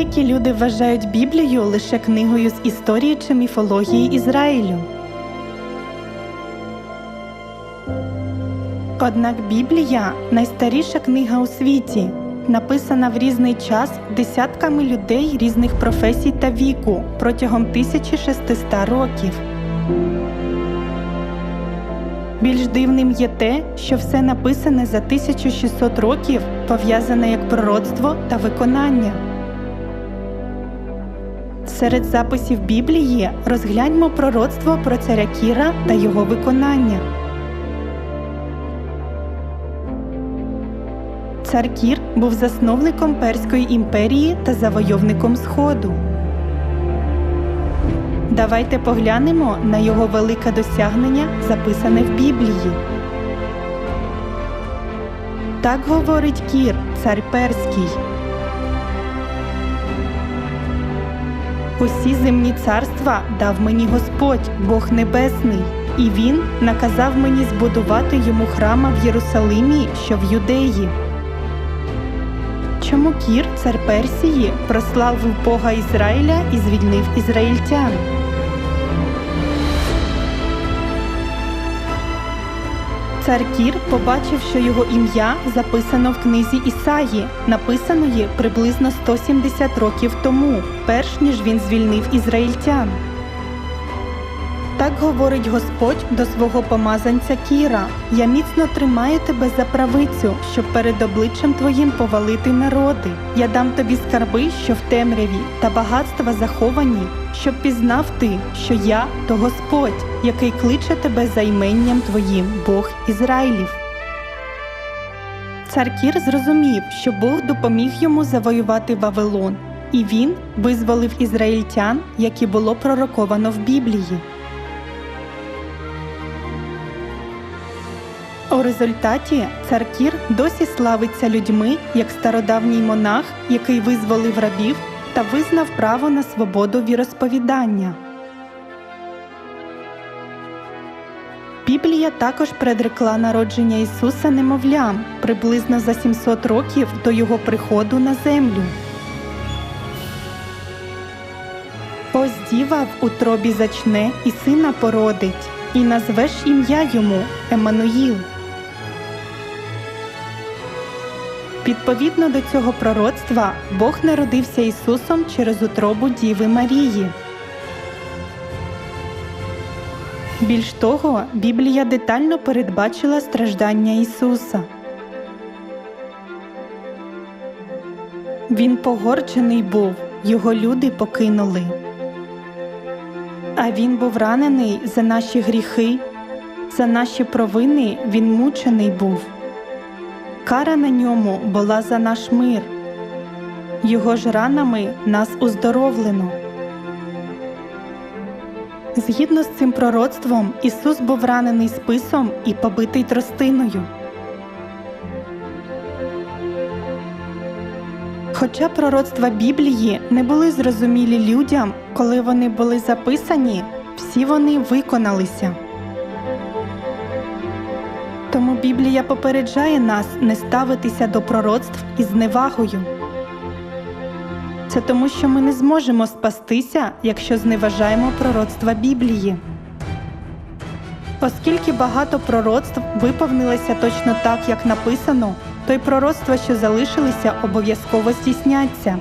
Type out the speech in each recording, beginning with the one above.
Деякі люди вважають Біблію лише книгою з історії чи міфології Ізраїлю. Однак Біблія найстаріша книга у світі, написана в різний час десятками людей різних професій та віку протягом 1600 років. Більш дивним є те, що все написане за 1600 років пов'язане як пророцтво та виконання. Серед записів Біблії розгляньмо пророцтво про царя Кіра та його виконання. Цар Кір був засновником Перської імперії та завойовником Сходу. Давайте поглянемо на його велике досягнення, записане в Біблії. Так говорить Кір, цар Перський. Усі земні царства дав мені Господь, Бог Небесний, і Він наказав мені збудувати йому храма в Єрусалимі, що в Юдеї. Чому Кір, цар Персії, прославив Бога Ізраїля і звільнив ізраїльтян? Цар Кір побачив, що його ім'я записано в книзі Ісаї, написаної приблизно 170 років тому, перш ніж він звільнив ізраїльтян. Так говорить Господь до свого помазанця Кіра: Я міцно тримаю тебе за правицю, щоб перед обличчям твоїм повалити народи. Я дам тобі скарби, що в темряві, та багатства заховані, щоб пізнав ти, що я то Господь, який кличе тебе за іменням твоїм, Бог Ізраїлів. Цар Кір зрозумів, що Бог допоміг йому завоювати Вавилон, і він визволив ізраїльтян, які було пророковано в Біблії. У результаті цар Кір досі славиться людьми як стародавній монах, який визволив рабів та визнав право на свободу віросповідання. Біблія також предрекла народження Ісуса немовлям приблизно за 700 років до Його приходу на землю. Ось діва в утробі зачне і сина породить, і назвеш ім'я йому Еммануїл. Відповідно до цього пророцтва Бог народився Ісусом через утробу Діви Марії. Більш того, Біблія детально передбачила страждання Ісуса. Він погорчений був, його люди покинули. А він був ранений за наші гріхи, за наші провини він мучений був. Кара на ньому була за наш мир, його ж ранами нас уздоровлено. Згідно з цим пророцтвом, Ісус був ранений списом і побитий тростиною. Хоча пророцтва Біблії не були зрозумілі людям, коли вони були записані, всі вони виконалися. Тому Біблія попереджає нас не ставитися до пророцтв із зневагою. Це тому, що ми не зможемо спастися, якщо зневажаємо пророцтва Біблії. Оскільки багато пророцтв виповнилися точно так, як написано, то й пророцтва, що залишилися, обов'язково здійсняться.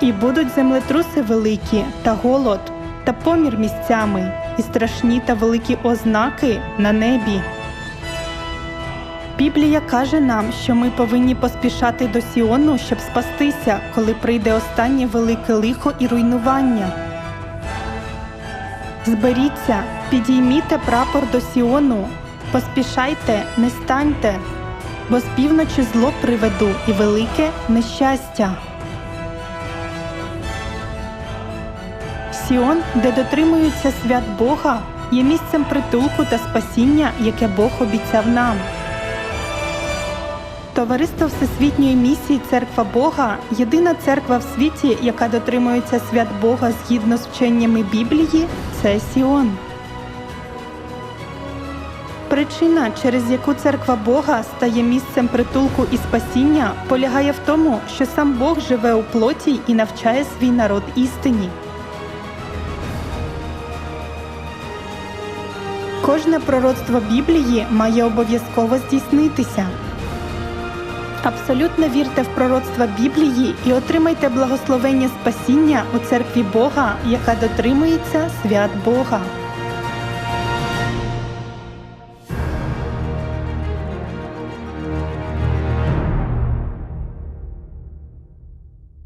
І будуть землетруси великі та голод, та помір місцями, і страшні та великі ознаки на небі. Біблія каже нам, що ми повинні поспішати до Сіону, щоб спастися, коли прийде останнє велике лихо і руйнування. Зберіться, підійміте прапор до Сіону, поспішайте, не станьте, бо з півночі зло приведу і велике нещастя. Сіон, де дотримуються свят Бога, є місцем притулку та спасіння, яке Бог обіцяв нам. Товариство Всесвітньої місії Церква Бога єдина церква в світі, яка дотримується свят Бога згідно з вченнями Біблії, це Сіон. Причина, через яку церква Бога стає місцем притулку і спасіння, полягає в тому, що сам Бог живе у плоті і навчає свій народ істині. Кожне пророцтво Біблії має обов'язково здійснитися. Абсолютно вірте в пророцтва Біблії і отримайте благословення спасіння у церкві Бога, яка дотримується свят Бога.